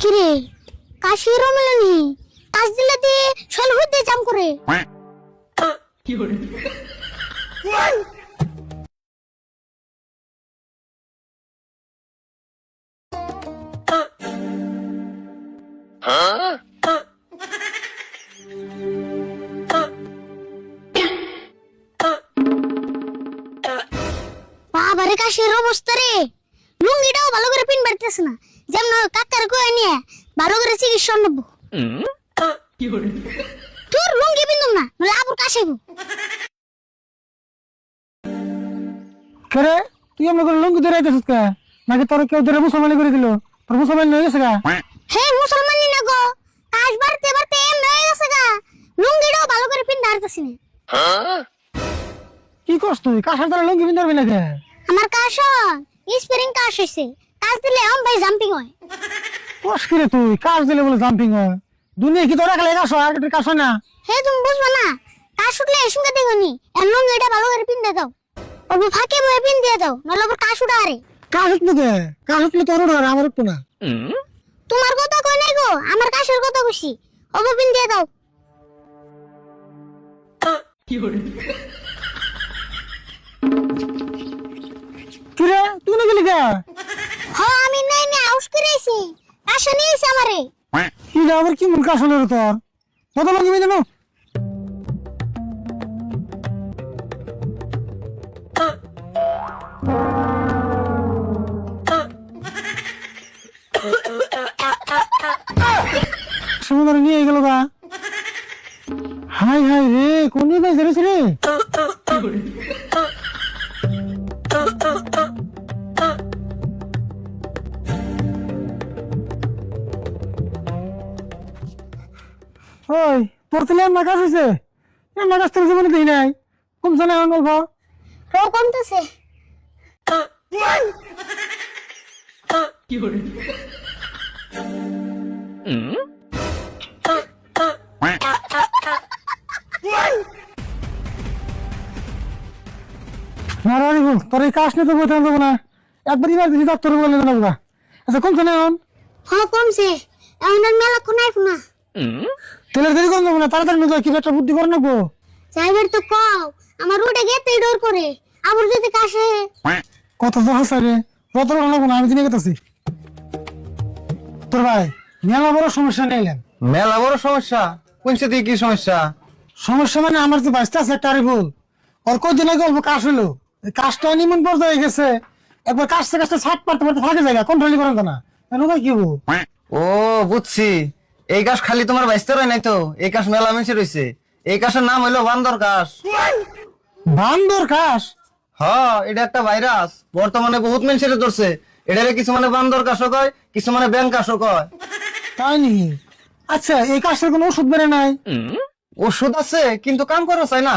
কিরে? কাশিরও মেলেনি কাজ দিলে দিয়ে শৈল হতে জাম করে কি করে। Huh? কাশির অবস্থা রে। লুঙ্গিটাও ভালো করে পিন পারতেছ না। যেমন কাকার কয়ে নিয়ে ভালো করে চিকিৎসা নেব，তোর লুঙ্গি পিন্দুম না নলে আবুর কেরে তুই আমাকে লঙ্গি ধরে আইতেছিস কে? নাকি তোর কেউ ধরে মুসলমানি করে দিল? তোর মুসলমান হয়ে গেছে গা? হে মুসলমানি না গো। কাশ বাড়তে বাড়তে এম হয়ে গেছে গা। লুঙ্গিটাও ভালো করে পিন না। কি করছ তুই? কাসার দ্বারা লঙ্গি পিন্ধারবি না কে? আমার কাশ স্প্রিং কাশ হইছে। কাজ দিলে আম ভাই জাম্পিং হয়। কস কিরে তুই? কাজ দিলে বলে জাম্পিং হয়। দুনিয়া কি তোর একলাই কাশ হয়? আর কাশ না? হে তুমি বুঝবা না? কাশ উঠলে এসুঙ্গে দেখনি এর লুঙ্গিটা ভালো করে পিন দাও। অল্প ফাঁকে বয়ে পিন দিয়ে দাও নলে আবার কাশ উঠা আরে কাশ উঠল কে? কাশ উঠলে তোর উঠে আমার উঠতো না। তোমার কথা কই নাই গো আমার কাশের কথা খুশি অল্প পিন দিয়ে দাও। কি 有人，কিরে? তুই না গেলি কে হ আমি নাই নাই আউস করেছি কাশ নিয়েছে আমারে। কি আবার কি মন কাশ হলো রে তোর? কত লঙ্গি পিন্ধে নো সমুদ্রে নিয়ে গেল গা। হাই হাই রে কোন ভাই ধরেছে রে ওই তোর তাহলে এমন কাজ হয়েছে এমন কাজ তোর জীবনে দেখি নাই। কমছে না এমন গল্প। রও কমতেছে। 有人，না রানি তোর এই কাজ নিয়ে তো বইতে দেবো না। একবার এবার দিছি ডাক্তার বলে দেবো আচ্ছা কমছে না এখন। হ কমছে। এখন মেলা কোনাই না। তেলের দেরি করে দেবো না তাড়াতাড়ি নিয়ে যাও কি একটা বুদ্ধি করে নেব? যাইবার তো কও আমার রোডে গেতে ডোর করে আবার যদি কাশে? কত তো হাসা রে কত বড় নেব না আমি দিনে গেতেছি। তোর ভাই মেলা বড় সমস্যা নিলেন মেলা বড় সমস্যা? কোনছে দিয়ে কি সমস্যা? সমস্যা মানে আমার যে বাঁচতে আছে একটা ভুল। ওর কদিন আগে অল্প কাশ হলো এই কাশটা নিমন পর্যায়ে গেছে। একবার কাশতে কাশতে ছাট পারতে পারতে থাকে জায়গা কন্ট্রোলই করেন না। এনুকা কি হব? ও বুঝছি। এই কাশ খালি তোমার বাইসতে রয় নাই তো। এই কাশ মেলা মেশে রয়েছে এই কাশের নাম হইল বান্দর কাশ বান্দর কাশ হ এটা একটা ভাইরাস। বর্তমানে বহুত মেনসের ধরছে। এটারে কিছু মানে বান্দর কাশও কয় কিছু মানে ব্যাংক কাশও কয়। তাই নাকি? আচ্ছা এই কাশের কোনো ওষুধ বেড়ে নাই? ওষুধ আছে কিন্তু কাম করো চাই না।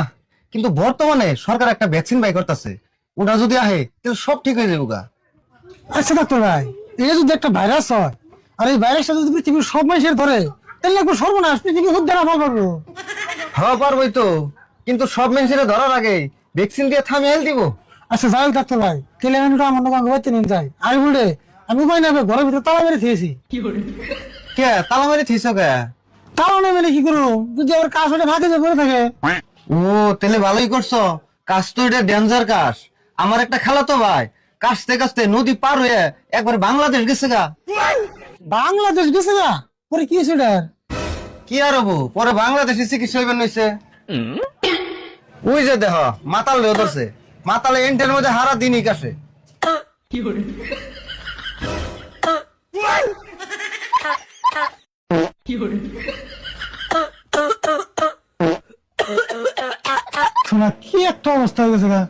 কিন্তু বর্তমানে সরকার একটা ভ্যাকসিন বাই করতেছে। ওটা যদি আহে তাহলে সব ঠিক হয়ে যাবে গা। আচ্ছা ডাক্তার ভাই এটা যদি একটা ভাইরাস হয় আর এই ভাইরাসটা যদি পৃথিবীর সব মানুষের ধরে তাহলে একবার সর্বনাশ পৃথিবী ভালো পাবো। হওয়া পারবই তো। কিন্তু সব মেনসের ধরার আগে ভ্যাকসিন দিয়ে থামিয়ে দিব। আচ্ছা যাই ডাক্তার ভাই ওটা আমার দোকান বাইতে নিয়ে যাই আমি বলে আমি উপায় না ঘরের ভিতরে তালা মেরে 人，কে তালা মারি থিস কে? তালা না মেরে কি করব? যদি আবার কাজ হলে ভাগে যে পড়ে থাকে। ও তাহলে ভালোই করছ। কাজ তো এটা ডেঞ্জার কাজ আমার একটা খেলা তো ভাই কাশতে কাশতে নদী পার হয়ে একবার বাংলাদেশ গেছে গা। বাংলাদেশ গেছে না? পরে কি হয়েছে ওটার? কি আর হব? পরে বাংলাদেশে চিকিৎসা হইবেন নইছে ওই যে দেহ মাতাল রেও ধরছে। মাতালে এন্টের মধ্যে হারা দিন কাছে শোনা কি একটা অবস্থা হয়ে গেছে গা?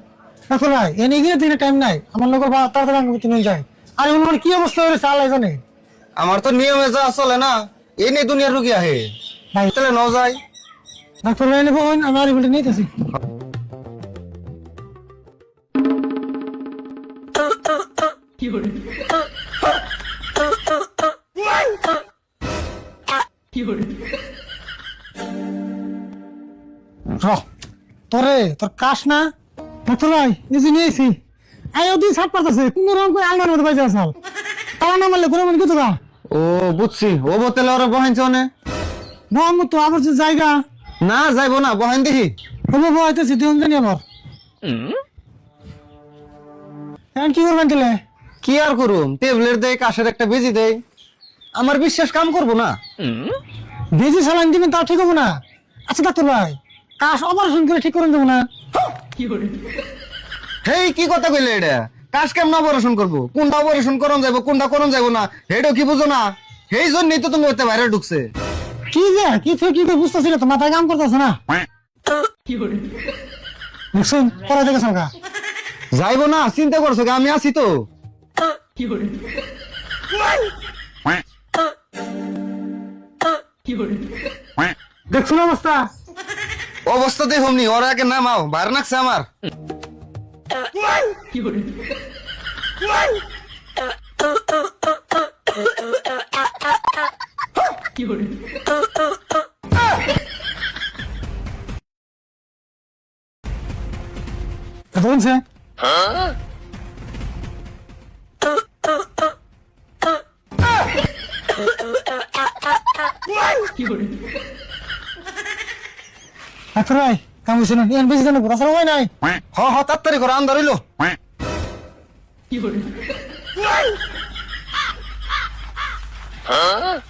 দেখো এনে গিয়ে দিনে টাইম নাই। আমার লোকের তাড়াতাড়ি আমি তুমি যাই আর কি অবস্থা হয়েছে আল্লাহ জানে? আমার তো নিয়মে যা চলে না এনে নিয়ে দুনিয়ার রুগী আহে। তাহলে ন যাই। ডাক্তার লাইনে ফোন আমি বলে নিতেছি। তোরে তোর কাশ না? ডাক্তার ভাই নিজে নিয়েছি। আই ওদিন সাত পারতেছে কোনো রকম করে আলনার মধ্যে তারা না মারলে মনে ও বুঝছি। ও বোতলে ওরা বহাইছে অনে মোহাম্মদ তো আবার যে জায়গা। না যাইবো না বহাইন দেখি। হব বহাইতেছি দিন জানি এখন কি করবেন তাহলে? কি আর করুম? টেবলেট দেয় কাশের একটা বেজি দেয় আমার বিশ্বাস কাম করব না। বেজি সালান দিবেন তাও ঠিক হব না? আচ্ছা ডাক্তার ভাই কাশ অপারেশন করে ঠিক করে দেবো না। Fiore, হেই কি কথা কইলে এটা? কাশ কেমন অপারেশন করব? কোনটা অপারেশন করন যাব কোনটা করন যাব না? হেডও কি বুঝো না? সেই জন্যই তো তুমি ওতে বাইরে ঢুকছে। কি যে? কি থেকে কি করে বুঝতেছি না তো? মাথায় কাম করতেছে না? বুঝছেন যাইবো না চিন্তা করছ আমি আছি তো। দেখছ না অবস্থা অবস্থাতে হমনি ওরা আগে নামাও বাইরে নাকছে আমার। বলছে Fiore, ডাক্তার ভাই কাম হয়েছে না? এন বেশি জানো তাছাড়া হয় নাই। হ হ তাড়াতাড়ি করে আন্দার হইল Fiore,